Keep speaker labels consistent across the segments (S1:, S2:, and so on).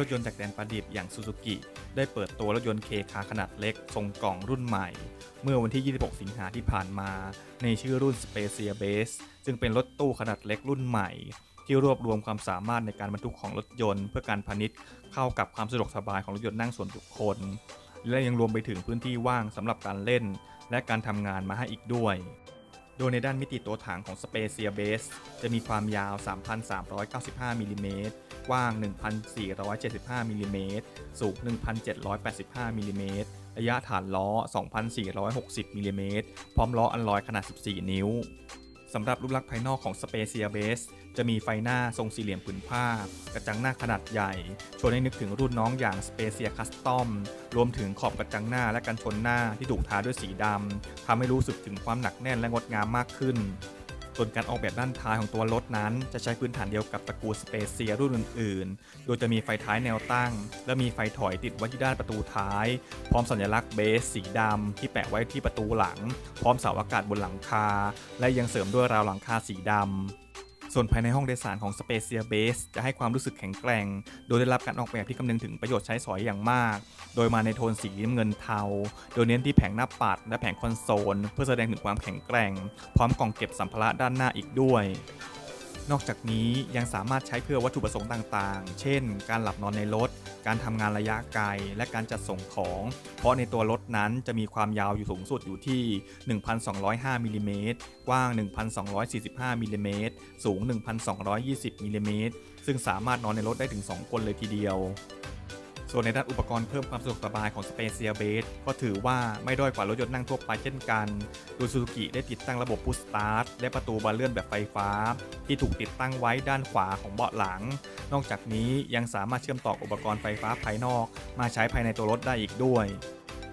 S1: รถยนต์จากแดนประดิษฐ์อย่างซูซูกิได้เปิดตัวรถยนต์เคคาขนาดเล็ก ทรงกล่องรุ่นใหม่ เมื่อวันที่ 26 สิงหาที่ผ่านมา ในชื่อรุ่น Spacia Base จึงเป็นรถตู้ขนาดเล็กรุ่นใหม่ ที่รวบรวมความสามารถในการบรรทุกของรถยนต์เพื่อการพาณิชย์เข้ากับความสะดวกสบายของรถยนต์นั่งส่วนบุคคล และยังรวมไปถึงพื้นที่ว่างสำหรับการเล่น และการทำงานมาให้อีกด้วยโดยในด้านมิติตัวถังของ Spacia Base จะมีความยาว 3,395มิลลิเมตร กว้าง 1,475มิลลิเมตรสูง 1,785มิลลิเมตรระยะฐานล้อ 2,460มิลลิเมตรพร้อมล้ออัลลอยขนาด 14 นิ้วสำหรับรูปลักษณ์ภายนอกของ Spacia Base จะมีไฟหน้าทรงสี่เหลี่ยมผืนผ้า กระจังหน้าขนาดใหญ่ ชวนให้นึกถึงรุ่นน้องอย่าง Spacia Custom รวมถึงขอบกระจังหน้าและกันชนหน้าที่ถูกทาด้วยสีดำทำให้รู้สึกถึงความหนักแน่นและงดงามมากขึ้น ส่วนการออกแบบด้านท้ายของตัวรถนั้น จะใช้พื้นฐานเดียวกับตระกูลสเปเซียรุ่นอื่นๆ โดยจะมีไฟท้ายแนวตั้ง และมีไฟถอยติดไว้ที่ด้านประตูท้าย พร้อมสัญลักษณ์เบสสีดำที่แปะไว้ที่ประตูหลัง พร้อมเสาอากาศบนหลังคา และยังเสริมด้วยราวหลังคาสีดำ ส่วนภายในห้องโดยสารของ Spacia Base จะให้ความรู้สึกแข็งแกร่ง โดยได้รับการออกแบบที่คำนึงถึงประโยชน์ใช้สอยอย่างมาก โดยมาในโทนสีน้ำเงินเทา โดยเน้นที่แผงหน้าปัด และแผงคอนโซล เพื่อแสดงถึงความแข็งแกร่ง พร้อมกล่องเก็บสัมภาระด้านหน้าอีกด้วย นอกจากนี้ยังสามารถใช้เพื่อวัตถุประสงค์ต่างๆ เช่น การหลับนอนในรถ การทำงานระยะไกล และการจัดส่งของ เพราะในตัวรถนั้นจะมีความยาวอยู่สูงสุดอยู่ที่ 1,205มิลลิเมตรกว้าง 1,245มิลลิเมตรสูง 1,220มิลลิเมตรซึ่งสามารถนอนในรถได้ถึง 2 คนเลยทีเดียว ส่วนในด้านอุปกรณ์เพิ่มความสะดวกสบายของ Spacia Base ก็ถือว่าไม่ด้อยกว่ารถยนต์นั่งทั่วไปเช่นกัน โดยซูซูกิได้ติดตั้งระบบ Push Start และประตูบานเลื่อนแบบไฟฟ้า ที่ถูกติดตั้งไว้ด้านขวาของเบาะหลัง นอกจากนี้ยังสามารถเชื่อมต่ออุปกรณ์ไฟฟ้าภายนอก มาใช้ภายในตัวรถได้อีกด้วย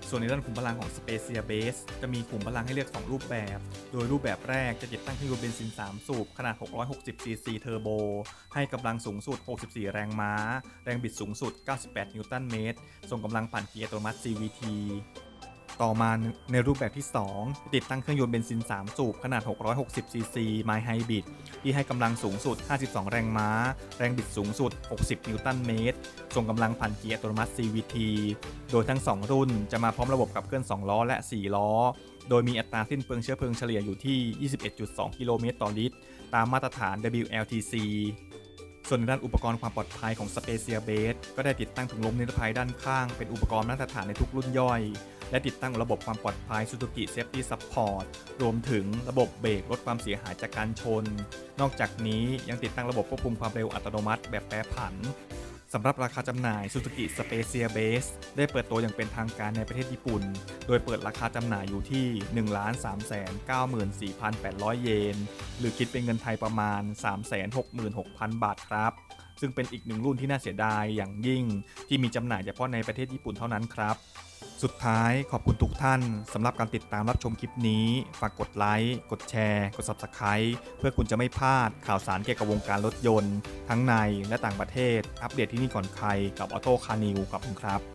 S1: ส่วนในด้านขุมพลังของ Spacia Base จะมีขุมพลังให้เลือก 2 รูปแบบ โดยรูปแบบแรกจะติดตั้งเครื่องยนต์เบนซิน 3 สูบ ขนาด 660 cc เทอร์โบ ให้กำลังสูงสุด 64 แรงม้า แรงบิดสูงสุด 98 นิวตันเมตร ส่งกำลังปั่นเกียร์อัตโนมัติ CVT ต่อมาในรูปแบบที่ 2 ติดตั้งเครื่องยนต์เบนซิน 3 สูบ ขนาด 660 cc My Hybrid ที่ให้กำลังสูงสุด 52 แรงม้า แรงบิดสูงสุด 60 นิวตันเมตร ส่งกำลังผ่านเกียร์อัตโนมัติ CVT โดยทั้ง 2 รุ่นจะมาพร้อมระบบขับเคลื่อน 2 ล้อและ 4 ล้อ โดยมีอัตราสิ้นเปลืองเชื้อเพลิงเฉลี่ยอยู่ที่ 21.2 กิโลเมตรต่อลิตร ตามมาตรฐาน WLTC ส่วนในด้านอุปกรณ์ความปลอดภัยของ Spacia Base ก็ได้ติดตั้งถุงลมนิรภัยด้านข้างเป็นอุปกรณ์มาตรฐานในทุกรุ่นย่อย และติดตั้งระบบความปลอดภัย Suzuki Safety Support รวมถึงระบบเบรกลดความเสียหายจากการชน นอกจากนี้ยังติดตั้งระบบควบคุมความเร็วอัตโนมัติแบบแปรผันสำหรับราคาจำหน่าย Suzuki Spacia Base ได้เปิดตัวอย่างเป็นทางการในประเทศญี่ปุ่น โดยเปิดราคาจำหน่ายอยู่ที่ 1,394,800 เยน หรือคิดเป็นเงินไทยประมาณ 366,000 บาทครับ ซึ่งเป็นอีกหนึ่งรุ่นที่น่าเสียดายอย่างยิ่ง ที่มีจำหน่ายเฉพาะในประเทศญี่ปุ่นเท่านั้นครับ สุดท้ายขอบคุณทุกท่านสำหรับการติดตามรับชมคลิปนี้ ฝากกดไลค์ กดแชร์ กด Subscribe เพื่อคุณจะไม่พลาดข่าวสารเกี่ยวกับวงการรถยนต์ ทั้งในและต่างประเทศ อัปเดตที่นี่ก่อนใครกับออโต้คานิวขอบคุณครับ